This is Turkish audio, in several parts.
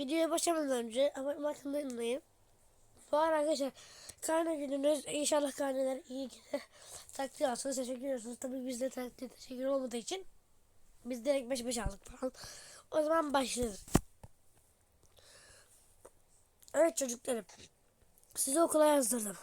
videoya başlamadan önce ama bakın unutmayın. Bu arada arkadaşlar karne gününüz inşallah karneler iyi gider. Takdir alsanız teşekkür ediyorsunuz. Tabii bizde takdir teşekkür olmadığı için biz direkt 5 5 aldık falan. O zaman başlıyoruz. Evet çocuklarım. Sizi okula yazdırdım.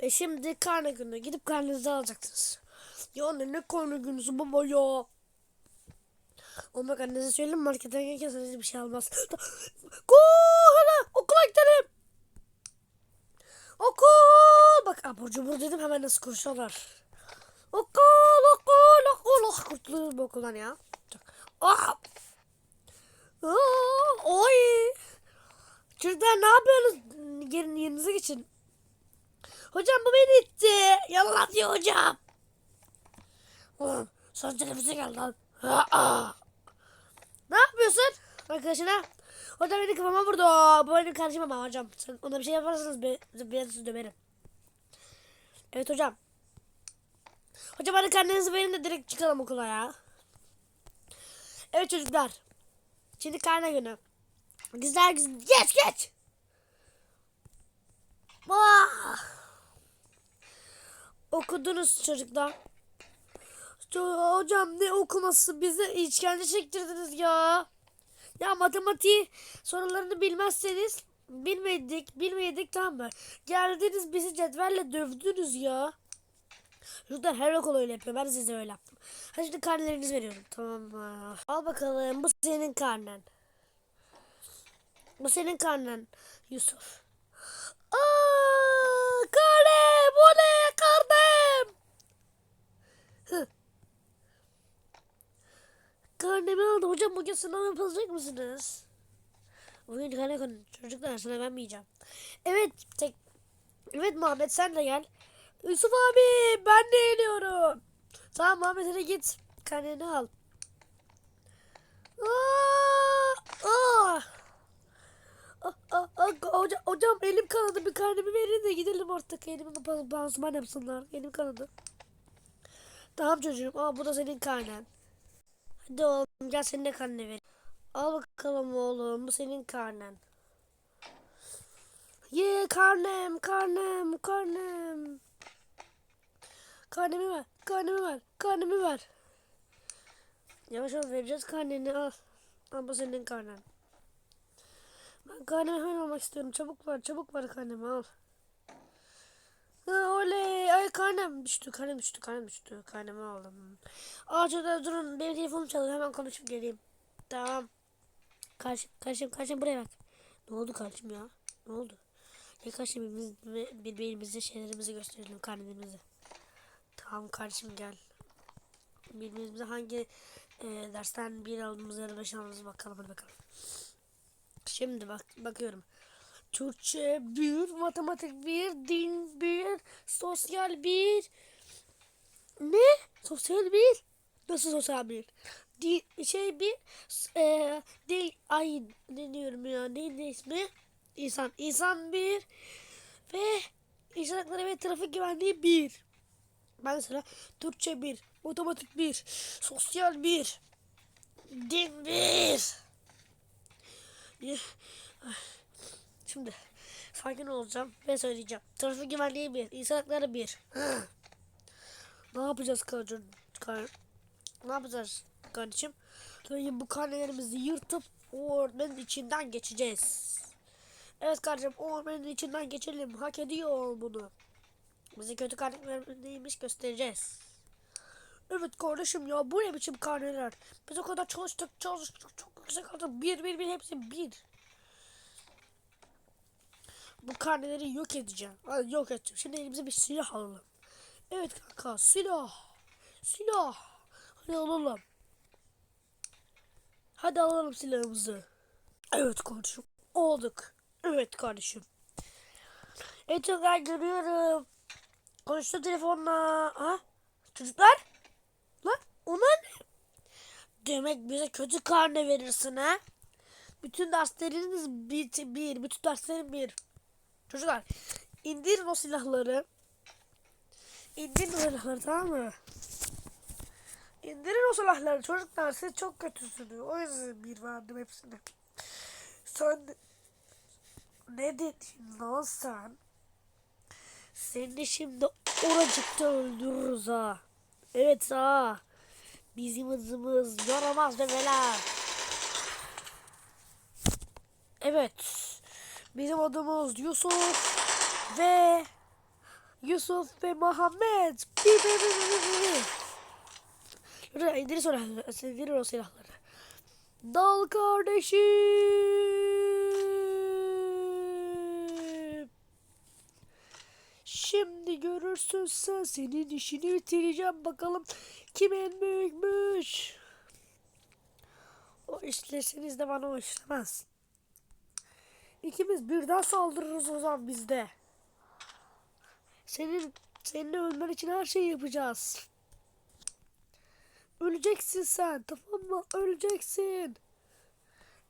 E şimdi karne günü gidip karnenizi alacaksınız. Ya ne karne günüsü baba ya. Ama bak annenize söyleyeyim marketten gelirken bir şey almaz. Kola okula gidelim. Okul. Bak abur cubur dedim hemen nasıl koşuyorlar. Okul okul okul. Oh, kurtuluruz bu okuldan ya. Ah. Aa, oy. Çocuklar ne yapıyorsunuz? Gelin yerinize geçin. Hocam bu beni itti. Yalan diyor hocam. Ulan son teneffüse gel lan. Ne yapıyorsun arkadaşına? Hocam beni kafama vurdu. Bu benim kardeşim ama hocam. Sen ona bir şey yaparsanız be, ben sizi döverim. Evet hocam. Hocam hadi karnenizi verin de direkt çıkalım okula ya. Evet çocuklar. Şimdi karne günü. Güzel güzel. Geç geç. Ah. Okudunuz çocuklar. Hocam ne okuması bize işkence çektirdiniz ya. Ya matematiği sorularını bilmezseniz bilmedik bilmedik tamam mı? Geldiniz bizi cetvelle dövdünüz ya. Çocuklar her okul öyle yapıyor. Ben size öyle yaptım. Hadi şimdi karnelerinizi veriyorum. Tamam mı? Al bakalım. Bu senin karnen. Bu senin karnen. Yusuf. Aa, karne! Bu ne? Karnem! Hı. Karnemi aldım. Hocam bugün sınav yapılacak mısınız? Bugün karne konu. Çocuklar sınav vermeyeceğim. Evet. Tek... Evet Muhammed sen de gel. Yusuf abi ben de geliyorum. Tamam Muhammed hadi git. Karneni al. Aa, aa. Aa, aa, hocam, elim kanadı bir karnemi verin de gidelim artık. Elimi pan- pansuman yapsınlar. Elim kanadı. Tamam çocuğum. Aa, bu da senin karnen. Hadi oğlum gel senin de karneni ver. Al bakalım oğlum bu senin karnen. Ye karnem karnem karnem. Karnemi ver. Karnemi ver. Karnemi ver. Yavaş ol vereceğiz karneni al. Al bu senin karnen. Ben karnemi hemen almak istiyorum. Çabuk ver. Çabuk ver karnemi al. Oley. Ay karnem düştü. Karnem düştü. Karnem düştü. Karnemi aldım. Aa durun. Benim telefonum çalıyor. Hemen konuşup geleyim. Tamam. Kardeşim, kardeşim, kardeşim buraya bak. Ne oldu kardeşim ya? Ne oldu? Ya kardeşim birbirimize, şeylerimizi gösterelim karnelerimizi. Tamam kardeşim gel. Birbirimize hangi e, dersten bir aldığımız ya da beş aldığımız bakalım hadi bakalım. Şimdi bak bakıyorum. Türkçe bir, matematik bir, din bir, sosyal bir. Ne? Sosyal bir? Nasıl sosyal bir? Di, şey bir, e, di, ay ne diyorum ya neydi ismi? İnsan, insan bir ve insan hakları ve trafik güvenliği bir. Ben sana Türkçe bir, matematik bir, sosyal bir, din bir. Şimdi sakin olacağım ve söyleyeceğim. Trafik güvenliği bir, insan hakları bir. ne yapacağız kardeşim? Kar ne yapacağız kardeşim? Tabii bu karnelerimizi yırtıp o ormanın içinden geçeceğiz. Evet kardeşim o ormanın içinden geçelim. Hak ediyor bunu. Bize kötü karneler neymiş göstereceğiz. Evet kardeşim ya bu ne biçim karneler? Biz o kadar çalıştık çalıştık çok yüksek aldık. Bir bir bir hepsi bir. Bu karneleri yok edeceğim. Hadi yok edeceğim. Şimdi elimize bir silah alalım. Evet kanka silah. Silah. Hadi alalım. Hadi alalım silahımızı. Evet kardeşim. Olduk. Evet kardeşim. Evet çocuklar görüyorum. Konuştu telefonla. Ha? Çocuklar? Lan onlar ne? Demek bize kötü karne verirsin ha? Bütün dersleriniz bir, bir. Bütün derslerin bir. Çocuklar indirin o silahları. İndirin o silahları tamam mı? İndirin o silahları çocuklar siz çok kötüsünüz. O yüzden bir verdim hepsine. Sen ne dedin lan sen? Seni şimdi oracıkta öldürürüz ha. Evet ha. Bizim hızımız yaramaz bebeler. Evet. Bizim adımız Yusuf ve Yusuf ve Muhammed. Bi bi bi bi bi bi. İndir silahları. İndir o silahları. Dal kardeşim. Şimdi görürsün sen senin işini bitireceğim bakalım kim en büyükmüş. O işleseniz de bana o işlemez. İkimiz birden saldırırız o zaman bizde. Senin seninle ölmen için her şeyi yapacağız. Öleceksin sen tamam mı? Öleceksin.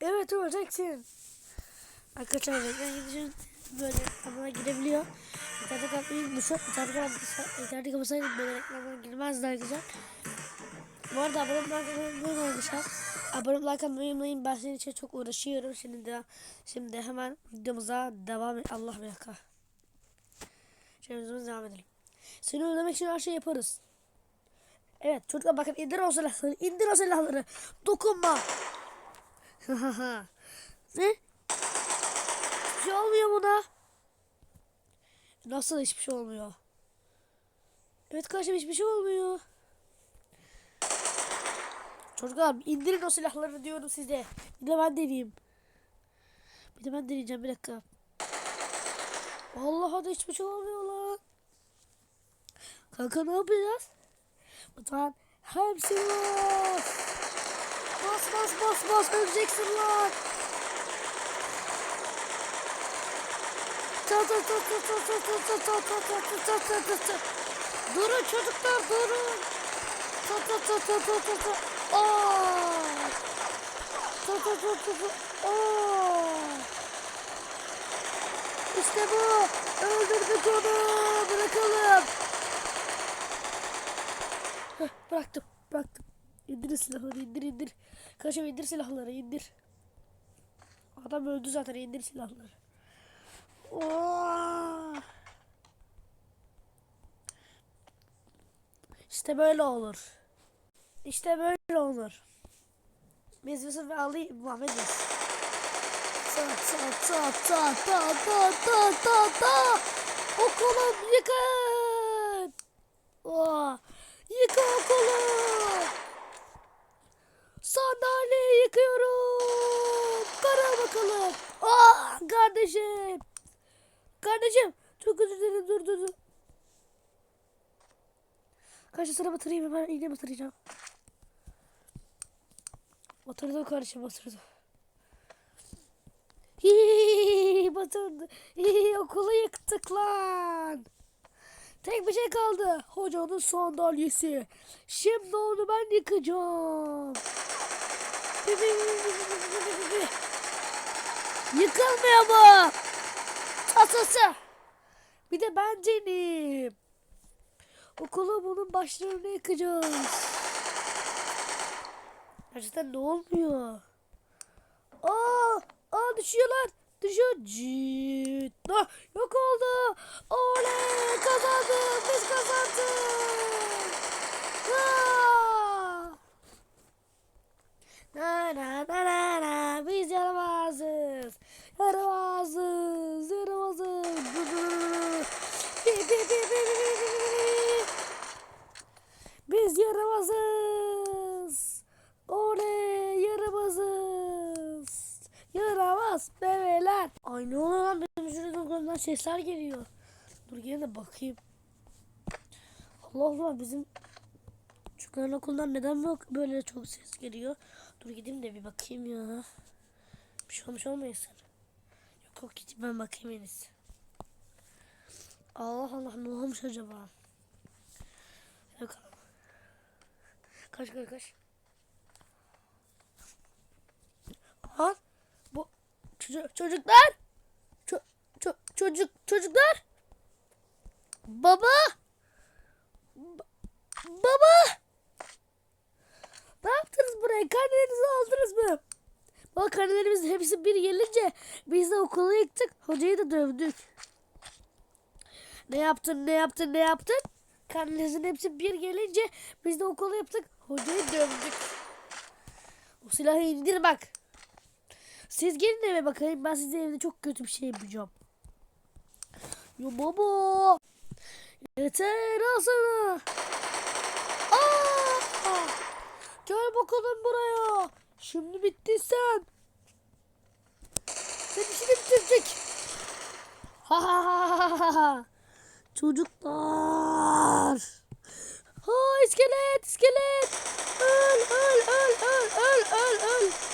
Evet öleceksin. Arkadaşlar ben gideceğim böyle ama girebiliyor. İnternete kapatmayı düşüp internete kapatmayı internete kapatsaydım böyle reklamlara girmezdi arkadaşlar. Bu arada abone olmayı unutmayın. Abone olmayı unutmayın. Ben senin için çok uğraşıyorum. Şimdi de şimdi hemen videomuza devam et. Allah bir dakika. Videomuza devam edelim. Seni öldürmek için her şey yaparız. Evet çocuklar bakın indir o silahları. indir o silahları. Dokunma. ne? Hiçbir şey olmuyor buna. Nasıl hiçbir şey olmuyor? Evet kardeşim hiçbir şey olmuyor. Çocuklar indirin o silahları diyorum size. Bir de ben deneyeyim. Bir de ben deneyeceğim bir dakika. Allah'a da hiçbir şey olmuyor lan. Kanka ne yapacağız? Lütfen hepsini bas. Bas bas bas bas öleceksin lan. Ta ta ta ta ta ta ta ta ta ta ta ta ta. Durun çocuklar durun. Ta ta ta ta ta ta Ta ta ta ta ta. Aa! İşte bu. Öldürdük onu. Bırakalım. Heh, bıraktım. Bıraktım. İndir silahları indir indir. Kaçım indir silahları indir. Adam öldü zaten indir silahları. Oo! İşte böyle olur. İşte böyle olur. Biz Yusuf ve Ali Muhammediz. Ta ta ta ta ta ta ta ta ta. Okulum yıkın. Oh. Yıka okulu. Sandalyeyi yıkıyorum. Kara bakalım. Ah kardeşim. Kardeşim. Çok özür dilerim. Dur dur dur. Kardeşim sana batırayım hemen iğne batıracağım. Batırdı kardeşim batırdı. Hiii batırdı. Hiii okulu yıktık lan. Tek bir şey kaldı. Hocanın sandalyesi. Şimdi onu ben yıkacağım. Yıkılmıyor mu? Asası. Bir de ben benim. Okulu bunun başlarını yıkacağız. Gerçekten ne olmuyor? Aa, aa düşüyorlar. Düşüyor. Cıt. Ah, yok oldu. Oley kazandık. Biz kazandık. Aa! Na na na na na. Biz yaramazız. Yaramazız. Yaramazız. Bi, bi, bi, bi, bi, bi, bi, bi. Biz yaramazız. Oley yaramazız. Yaramaz bebeler. Ay ne oluyor lan benim şuradan sesler geliyor. Dur gene de bakayım. Allah Allah bizim çocukların okuldan neden böyle çok ses geliyor. Dur gideyim de bir bakayım ya. Bir şey olmuş olmayasın. Yok yok gideyim ben bakayım en. Allah Allah ne olmuş acaba? Bakalım. Kaç kaç kaç. Ha? Çocuklar? Ço, ço, çocuk çocuklar? Baba? Ba- baba? Ne yaptınız buraya? Karnenizi aldınız mı? O karnelerimiz hepsi bir gelince biz de okulu yıktık. Hocayı da dövdük. Ne yaptın ne yaptın ne yaptın? Karnelerinizin hepsi bir gelince biz de okulu yaptık. Hocayı dövdük. O silahı indir bak. Siz gelin eve bakayım. Ben size evde çok kötü bir şey yapacağım. Yo baba. Yeter al sana. Aa! Gel bakalım buraya. Şimdi bittin sen. Sen işini bitirdik. Ha. Çocuklar. Ha iskelet iskelet. Öl öl öl öl öl öl. Öl.